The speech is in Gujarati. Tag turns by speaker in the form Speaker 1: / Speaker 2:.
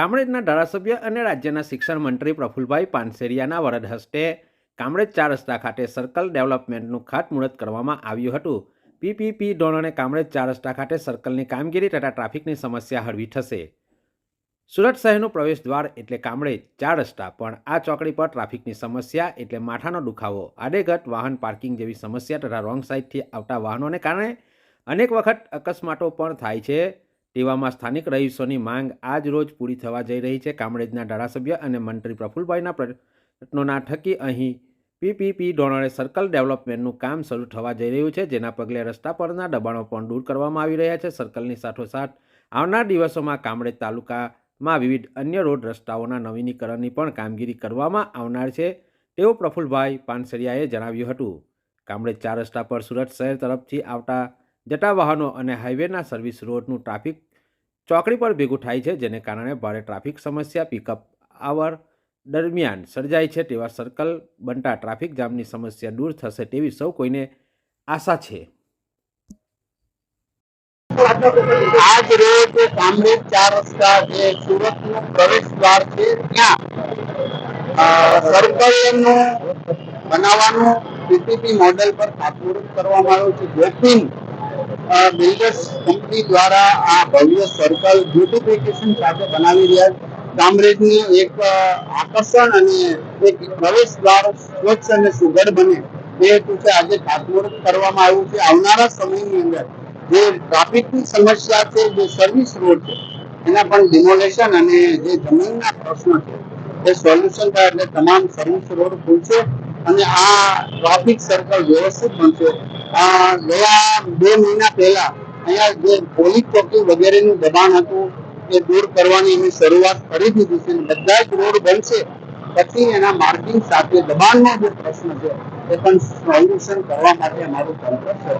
Speaker 1: કામરેજના ધારાસભ્ય અને રાજ્યના શિક્ષણ મંત્રી પ્રફુલભાઈ પાનસેરિયાના વરદ હસ્તે કામરેજ ચાર રસ્તા ખાતે સર્કલ ડેવલપમેન્ટનું ખાતમુહૂર્ત કરવામાં આવ્યું હતું. પીપીપી ધોરણે કામરેજ ચાર રસ્તા ખાતે સર્કલની કામગીરી તથા ટ્રાફિકની સમસ્યા હળવી થશે. સુરત શહેરનું પ્રવેશ દ્વાર એટલે કામરેજ ચાર રસ્તા, પણ આ ચોકડી પર ટ્રાફિકની સમસ્યા એટલે માથાનો દુખાવો, આડેઘટ વાહન પાર્કિંગ જેવી સમસ્યા તથા રોંગ સાઇડથી આવતા વાહનોને કારણે અનેક વખત અકસ્માતો પણ થાય છે. તેવામાં સ્થાનિક રહીશોની માંગ આજ રોજ પૂરી થવા જઈ રહી છે. કામરેજના ધારાસભ્ય અને મંત્રી પ્રફુલભાઈના પ્રયત્નોના ઠકી અહીં પીપીપી ડોનરે સર્કલ ડેવલપમેન્ટનું કામ શરૂ થવા જઈ રહ્યું છે, જેના પગલે રસ્તા પરના દબાણો પણ દૂર કરવામાં આવી રહ્યા છે. સર્કલની સાથોસાથ આવનાર દિવસોમાં કામરેજ તાલુકામાં વિવિધ અન્ય રોડ રસ્તાઓના નવીનીકરણની પણ કામગીરી કરવામાં આવનાર છે, તેવું પ્રફુલભાઈ પાનસરિયાએ જણાવ્યું હતું. કામરેજ ચાર રસ્તા પર સુરત શહેર તરફથી આવતા જતા વાહનો અને હાઈવેના સર્વિસ રોડનું ટ્રાફિક ચોકડી પર ભેગું થાય છે, જેને કારણે ભારે ટ્રાફિક સમસ્યા પિકઅપ આવર દરમિયાન સર્જાય છે તેવા સર્કલ બનતા ટ્રાફિક જામની સમસ્યા દૂર થશે તેવી સૌ કોઈને આશા છે.
Speaker 2: આજ રોજ કામરેજ ચાર રસ્તા જે સુરતનું પ્રવેશ દ્વાર છે, ત્યાં સર્કલનું બનાવવાનું પીપીપી મોડેલ પર ખાતમુહૂર્ત કરવામાં આવ્યું છે. ગોપિન બિલ્ડર્સ કંપની દ્વારા આ ભવ્ય સર્કલ બ્યુટિફિકેશન સાથે બનાવી રહ્યા કામરેજનું એક આકર્ષણ અને એક પ્રવેશ દ્વાર સ્વચ્છ અને સુઘડ બને એ હેતુથી આજે ખાતમુહૂર્ત કરવામાં આવ્યું છે. આવનારા સમયની અંદર જે ટ્રાફિકની સમસ્યા છે, જે સર્વિસ રોડ છે, એના પણ ડિમોલેશન અને જે જમીનના પ્રશ્નો છે, એ સોલ્યુશન થાય એટલે તમામ સર્વિસ રોડ ખુલશે અને આ ટ્રાફિક સર્કલ વ્યવસ્થિત બનશે. ગયા બે મહિના પહેલા અહીંયા જે પોલીસ ચોકી વગેરેનું દબાણ હતું એ દૂર કરવાની એની શરૂઆત કરી દીધી છે બધા જ રોડ બનશે. પછી એના માર્કિંગ સાથે દબાણનો જે પ્રશ્ન છે એ પણ સોલ્યુશન કરવા માટે અમારું તંત્ર છે.